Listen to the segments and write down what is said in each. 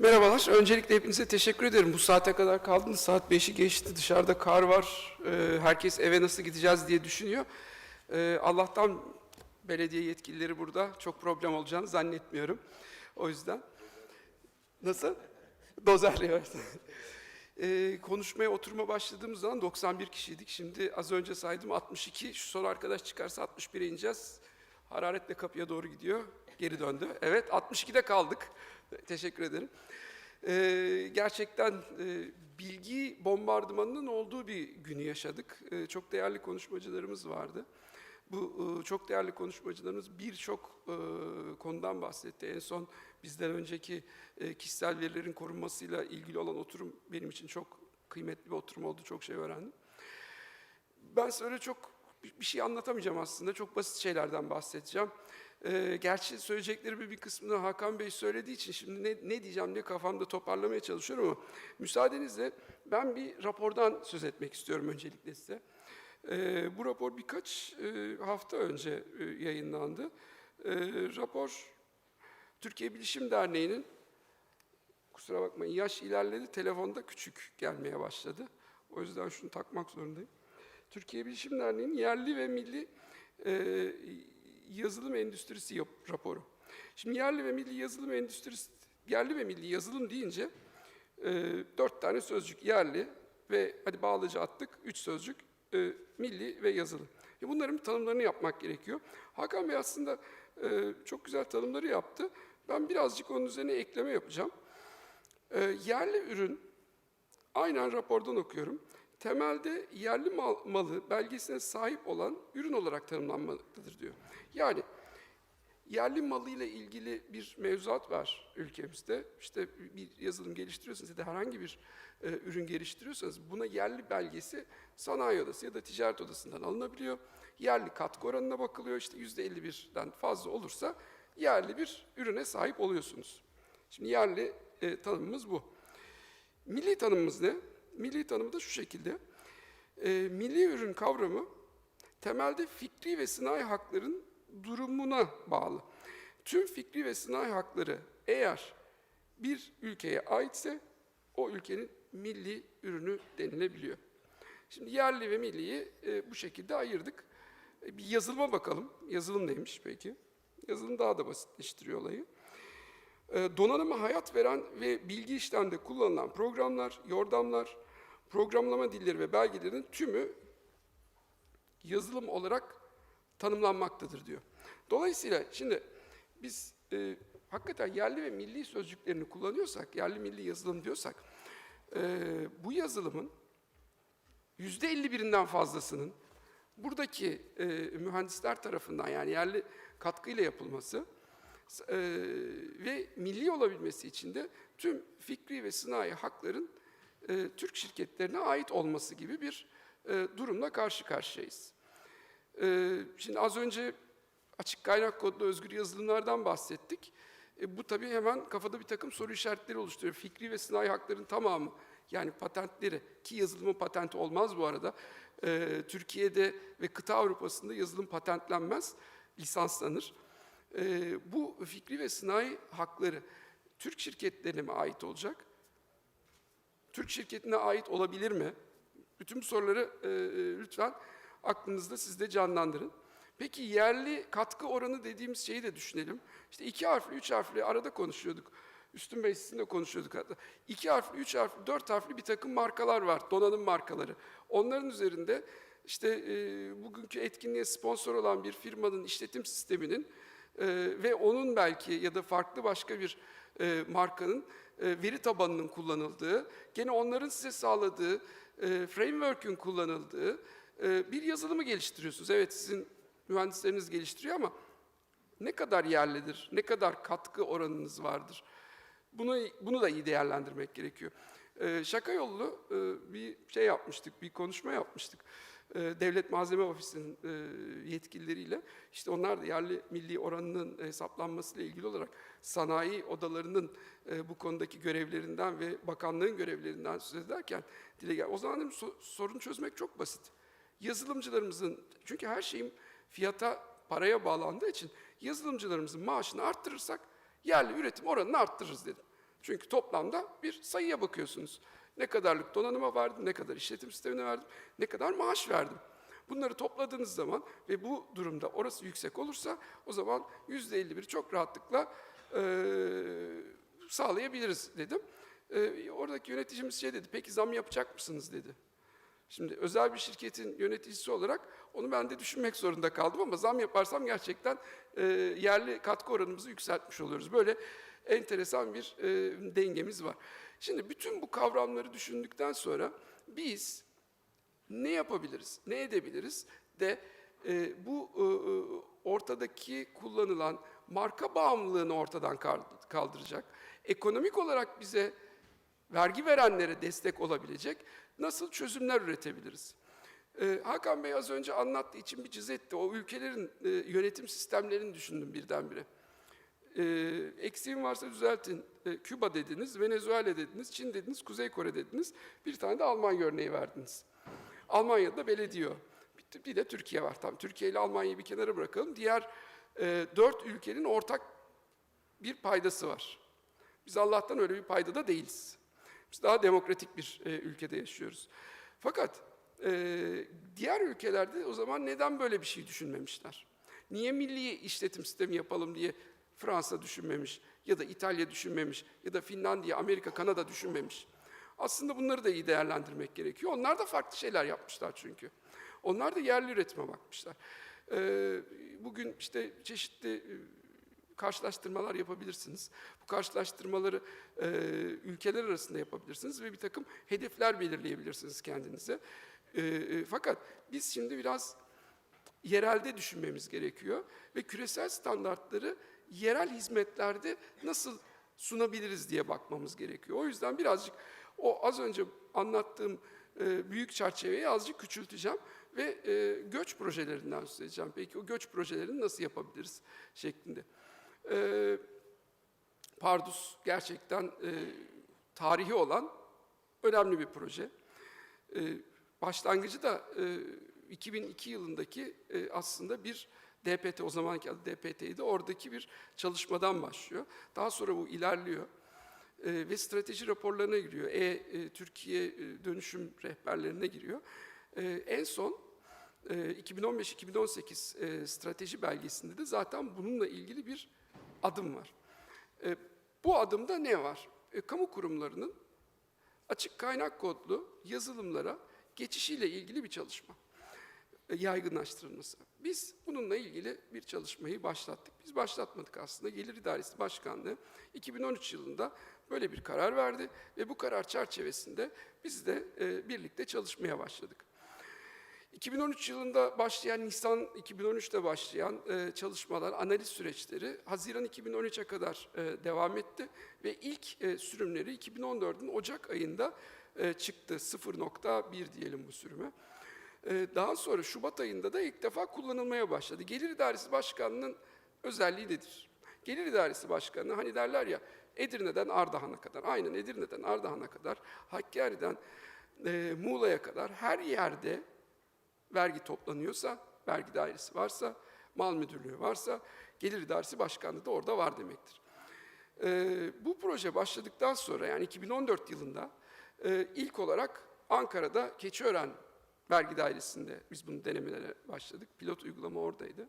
Merhabalar. Öncelikle hepinize teşekkür ederim. Bu saate kadar kaldınız. Saat 5'i geçti. Dışarıda kar var. Ee, herkes eve nasıl gideceğiz diye düşünüyor. Ee, Allah'tan belediye yetkilileri burada. Çok problem olacağını zannetmiyorum. O yüzden. Nasıl? Dozerli evet. Ee, konuşmaya oturma başladığımız zaman 91 kişiydik. Şimdi az önce saydım 62. Şu son arkadaş çıkarsa 61'e ineceğiz. Hararetle kapıya doğru gidiyor. Geri döndü. Evet 62'de kaldık. Teşekkür ederim. Ee, gerçekten e, bilgi bombardımanının olduğu bir günü yaşadık. Ee, çok değerli konuşmacılarımız vardı. Bu e, çok değerli konuşmacılarımız birçok e, konudan bahsetti. En son bizden önceki e, kişisel verilerin korunmasıyla ilgili olan oturum benim için çok kıymetli bir oturum oldu. Çok şey öğrendim. Ben size öyle çok bir bir şey anlatamayacağım aslında. Çok basit şeylerden bahsedeceğim. Ee, gerçi söyleyeceklerimin bir kısmını Hakan Bey söylediği için şimdi ne, ne diyeceğim diye kafamda toparlamaya çalışıyorum ama müsaadenizle ben bir rapordan söz etmek istiyorum öncelikle size. Ee, bu rapor birkaç e, hafta önce e, yayınlandı. Ee, rapor Türkiye Bilişim Derneği'nin kusura bakmayın yaş ilerledi telefonda küçük gelmeye başladı. O yüzden şunu takmak zorundayım. Türkiye Bilişim Derneği'nin yerli ve milli e, yazılım endüstrisi raporu. Şimdi yerli ve milli yazılım endüstrisi, yerli ve milli yazılım deyince e, dört tane sözcük yerli ve hadi bağlıcı attık, üç sözcük e, milli ve yazılı. E, bunların tanımlarını yapmak gerekiyor. Hakan Bey aslında e, çok güzel tanımları yaptı. Ben birazcık onun üzerine ekleme yapacağım. E, yerli ürün, aynen rapordan okuyorum. Temelde yerli mal, malı belgesine sahip olan ürün olarak tanımlanmaktadır diyor. Yani yerli malıyla ilgili bir mevzuat var ülkemizde. İşte bir yazılım geliştiriyorsanız ya da herhangi bir e, ürün geliştiriyorsanız buna yerli belgesi sanayi odası ya da ticaret odasından alınabiliyor. Yerli katkı oranına bakılıyor. İşte yüzde 51'den fazla olursa yerli bir ürüne sahip oluyorsunuz. Şimdi yerli e, tanımımız bu. Milli tanımımız ne? Milli tanımı da şu şekilde. E, milli ürün kavramı temelde fikri ve sınai hakların durumuna bağlı. Tüm fikri ve sınai hakları eğer bir ülkeye aitse o ülkenin milli ürünü denilebiliyor. Şimdi yerli ve milliyi e, bu şekilde ayırdık. E, bir yazılıma bakalım. Yazılım neymiş peki? Yazılım daha da basitleştiriyor olayı. E, donanıma hayat veren ve bilgi işlemde kullanılan programlar, yordamlar, programlama dilleri ve belgelerin tümü yazılım olarak tanımlanmaktadır diyor. Dolayısıyla şimdi biz e, hakikaten yerli ve milli sözcüklerini kullanıyorsak, yerli milli yazılım diyorsak, e, bu yazılımın yüzde 51'inden fazlasının buradaki e, mühendisler tarafından yani yerli katkıyla yapılması e, ve milli olabilmesi için de tüm fikri ve sınai hakların e, Türk şirketlerine ait olması gibi bir e, durumla karşı karşıyayız. E, şimdi az önce açık kaynak kodlu özgür yazılımlardan bahsettik. E, bu tabii hemen kafada bir takım soru işaretleri oluşturuyor. Fikri ve sınai hakların tamamı yani patentleri ki yazılımın patenti olmaz bu arada. E, Türkiye'de ve kıta Avrupa'sında yazılım patentlenmez, lisanslanır. E, bu fikri ve sınai hakları Türk şirketlerine mi ait olacak? Türk şirketine ait olabilir mi? Bütün bu soruları e, lütfen aklınızda siz de canlandırın. Peki yerli katkı oranı dediğimiz şeyi de düşünelim. İşte iki harfli, üç harfli arada konuşuyorduk. Üstün Bey sizinle konuşuyorduk hatta. İki harfli, üç harfli, dört harfli bir takım markalar var, donanım markaları. Onların üzerinde işte e, bugünkü etkinliğe sponsor olan bir firmanın işletim sisteminin e, ve onun belki ya da farklı başka bir e, markanın e, veri tabanının kullanıldığı, gene onların size sağladığı e, framework'ün kullanıldığı e, bir yazılımı geliştiriyorsunuz. Evet sizin mühendisleriniz geliştiriyor ama ne kadar yerlidir, ne kadar katkı oranınız vardır? Bunu bunu da iyi değerlendirmek gerekiyor. Ee, şaka yollu e, bir şey yapmıştık, bir konuşma yapmıştık. Ee, Devlet Malzeme Ofisi'nin e, yetkilileriyle. işte onlar da yerli milli oranının hesaplanmasıyla ilgili olarak sanayi odalarının e, bu konudaki görevlerinden ve bakanlığın görevlerinden söz ederken dile gel. O zaman so- sorunu çözmek çok basit. Yazılımcılarımızın, çünkü her şeyin fiyata, paraya bağlandığı için yazılımcılarımızın maaşını arttırırsak yerli üretim oranını arttırırız dedim. Çünkü toplamda bir sayıya bakıyorsunuz. Ne kadarlık donanıma verdim, ne kadar işletim sistemine verdim, ne kadar maaş verdim. Bunları topladığınız zaman ve bu durumda orası yüksek olursa o zaman yüzde 51 çok rahatlıkla eee, sağlayabiliriz dedim. Eee, oradaki yöneticimiz şey dedi, peki zam yapacak mısınız dedi. Şimdi özel bir şirketin yöneticisi olarak onu ben de düşünmek zorunda kaldım ama zam yaparsam gerçekten e, yerli katkı oranımızı yükseltmiş oluyoruz. Böyle enteresan bir e, dengemiz var. Şimdi bütün bu kavramları düşündükten sonra biz ne yapabiliriz, ne edebiliriz de e, bu e, e, ortadaki kullanılan marka bağımlılığını ortadan kal- kaldıracak, ekonomik olarak bize vergi verenlere destek olabilecek nasıl çözümler üretebiliriz? Ee, Hakan Bey az önce anlattığı için bir cız etti. O ülkelerin e, yönetim sistemlerini düşündüm birdenbire. Ee, eksiğim varsa düzeltin. Ee, Küba dediniz, Venezuela dediniz, Çin dediniz, Kuzey Kore dediniz. Bir tane de Almanya örneği verdiniz. Almanya'da belediye. Bir, bir de Türkiye var. Tamam, Türkiye ile Almanya'yı bir kenara bırakalım. Diğer e, dört ülkenin ortak bir paydası var. Biz Allah'tan öyle bir paydada değiliz. Biz daha demokratik bir e, ülkede yaşıyoruz. Fakat e, diğer ülkelerde o zaman neden böyle bir şey düşünmemişler? Niye milli işletim sistemi yapalım diye Fransa düşünmemiş ya da İtalya düşünmemiş ya da Finlandiya, Amerika, Kanada düşünmemiş? Aslında bunları da iyi değerlendirmek gerekiyor. Onlar da farklı şeyler yapmışlar çünkü. Onlar da yerli üretime bakmışlar. E, bugün işte çeşitli e, karşılaştırmalar yapabilirsiniz. Bu karşılaştırmaları e, ülkeler arasında yapabilirsiniz ve bir takım hedefler belirleyebilirsiniz kendinize. E, e, fakat biz şimdi biraz yerelde düşünmemiz gerekiyor ve küresel standartları yerel hizmetlerde nasıl sunabiliriz diye bakmamız gerekiyor. O yüzden birazcık o az önce anlattığım e, büyük çerçeveyi azıcık küçülteceğim ve e, göç projelerinden söz edeceğim. Peki o göç projelerini nasıl yapabiliriz şeklinde. E, Pardus gerçekten tarihi olan önemli bir proje. Başlangıcı da e, 2002 yılındaki aslında bir DPT, o zamanki adı DPT'ydi, oradaki bir çalışmadan başlıyor. Daha sonra bu ilerliyor e, ve strateji raporlarına giriyor. E, e, Türkiye e, dönüşüm rehberlerine giriyor. E, en son e, 2015-2018 e, strateji belgesinde de zaten bununla ilgili bir adım var. E, bu adımda ne var? E, kamu kurumlarının açık kaynak kodlu yazılımlara geçişiyle ilgili bir çalışma yaygınlaştırılması. Biz bununla ilgili bir çalışmayı başlattık. Biz başlatmadık aslında. Gelir İdaresi Başkanlığı 2013 yılında böyle bir karar verdi ve bu karar çerçevesinde biz de e, birlikte çalışmaya başladık. 2013 yılında başlayan, Nisan 2013'te başlayan e, çalışmalar, analiz süreçleri Haziran 2013'e kadar e, devam etti ve ilk e, sürümleri 2014'ün Ocak ayında e, çıktı. 0.1 diyelim bu sürüme. E, daha sonra Şubat ayında da ilk defa kullanılmaya başladı. Gelir İdaresi Başkanı'nın özelliği nedir? Gelir İdaresi Başkanı hani derler ya Edirne'den Ardahan'a kadar, aynen Edirne'den Ardahan'a kadar, Hakkari'den e, Muğla'ya kadar her yerde vergi toplanıyorsa, vergi dairesi varsa, mal müdürlüğü varsa, gelir idaresi başkanlığı da orada var demektir. Ee, bu proje başladıktan sonra yani 2014 yılında e, ilk olarak Ankara'da Keçiören Vergi Dairesi'nde biz bunu denemelere başladık. Pilot uygulama oradaydı.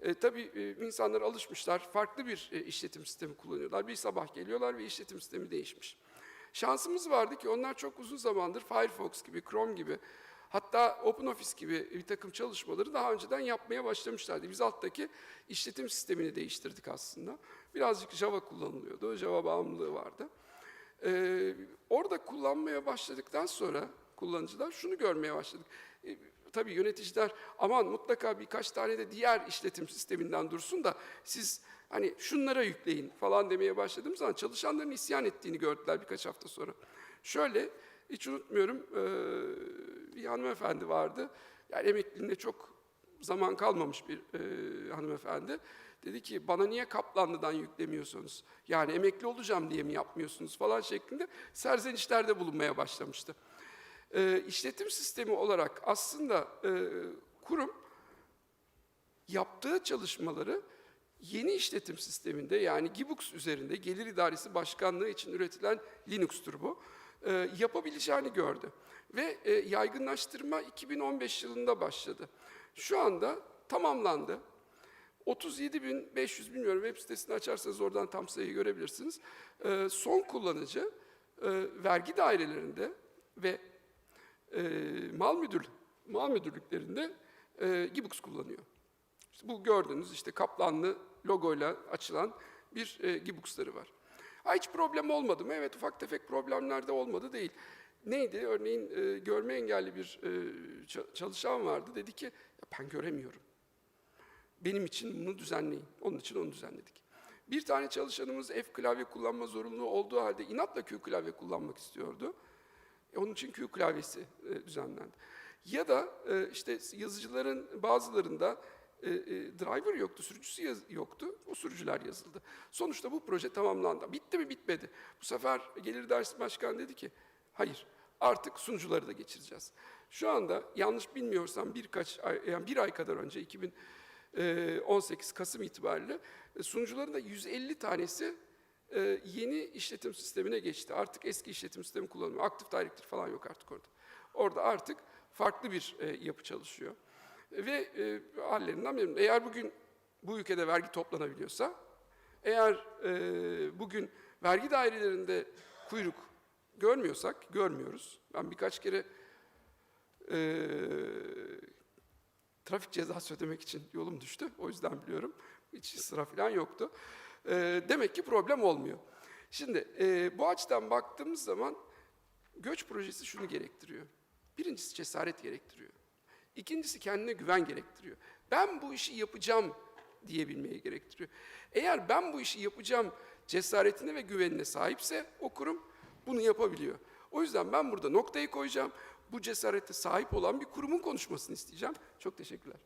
E, tabii e, insanlar alışmışlar, farklı bir e, işletim sistemi kullanıyorlar. Bir sabah geliyorlar ve işletim sistemi değişmiş. Şansımız vardı ki onlar çok uzun zamandır Firefox gibi, Chrome gibi, hatta OpenOffice gibi bir takım çalışmaları daha önceden yapmaya başlamışlardı. Biz alttaki işletim sistemini değiştirdik aslında. Birazcık Java kullanılıyordu, Java bağımlılığı vardı. Ee, orada kullanmaya başladıktan sonra kullanıcılar şunu görmeye başladık. Ee, tabii yöneticiler aman mutlaka birkaç tane de diğer işletim sisteminden dursun da siz hani şunlara yükleyin falan demeye başladığımız zaman çalışanların isyan ettiğini gördüler birkaç hafta sonra. Şöyle hiç unutmuyorum ee, bir hanımefendi vardı. Yani emekliliğinde çok zaman kalmamış bir e, hanımefendi. Dedi ki bana niye Kaplanlı'dan yüklemiyorsunuz? Yani emekli olacağım diye mi yapmıyorsunuz falan şeklinde serzenişlerde bulunmaya başlamıştı. E, işletim sistemi olarak aslında e, kurum yaptığı çalışmaları yeni işletim sisteminde yani Gibux üzerinde gelir idaresi başkanlığı için üretilen Linux'tur bu. e, yapabileceğini gördü. Ve e, yaygınlaştırma 2015 yılında başladı. Şu anda tamamlandı. 37.500 bilmiyorum web sitesini açarsanız oradan tam sayıyı görebilirsiniz. Ee, son kullanıcı e, vergi dairelerinde ve e, mal müdür mal müdürlüklerinde e, Gibux kullanıyor. İşte bu gördüğünüz işte kaplanlı logoyla açılan bir e, Gibux'ları var. Ha, hiç problem olmadı mı? Evet ufak tefek problemler de olmadı değil. Neydi? Örneğin e, görme engelli bir e, ça- çalışan vardı. Dedi ki ben göremiyorum. Benim için bunu düzenleyin. Onun için onu düzenledik. Bir tane çalışanımız F klavye kullanma zorunluluğu olduğu halde inatla Q klavye kullanmak istiyordu. E, onun için Q klavyesi e, düzenlendi. Ya da e, işte yazıcıların bazılarında e, e, driver yoktu, sürücüsü yaz- yoktu. O sürücüler yazıldı. Sonuçta bu proje tamamlandı. Bitti mi? Bitmedi. Bu sefer Gelir Dersi Başkanı dedi ki, hayır artık sunucuları da geçireceğiz. Şu anda yanlış bilmiyorsam birkaç ay, yani bir ay kadar önce 2000 e, 18 Kasım itibariyle e, sunucuların da 150 tanesi e, yeni işletim sistemine geçti. Artık eski işletim sistemi kullanılmıyor. Active Directory falan yok artık orada. Orada artık farklı bir e, yapı çalışıyor. Ve e, hallerinden memnunum. Eğer bugün bu ülkede vergi toplanabiliyorsa, eğer e, bugün vergi dairelerinde kuyruk görmüyorsak, görmüyoruz. Ben birkaç kere e, trafik cezası ödemek için yolum düştü. O yüzden biliyorum. Hiç sıra falan yoktu. Ee, demek ki problem olmuyor. Şimdi e, bu açıdan baktığımız zaman göç projesi şunu gerektiriyor. Birincisi cesaret gerektiriyor. İkincisi kendine güven gerektiriyor. Ben bu işi yapacağım diyebilmeyi gerektiriyor. Eğer ben bu işi yapacağım cesaretine ve güvenine sahipse o kurum bunu yapabiliyor. O yüzden ben burada noktayı koyacağım. Bu cesarete sahip olan bir kurumun konuşmasını isteyeceğim. Çok teşekkürler.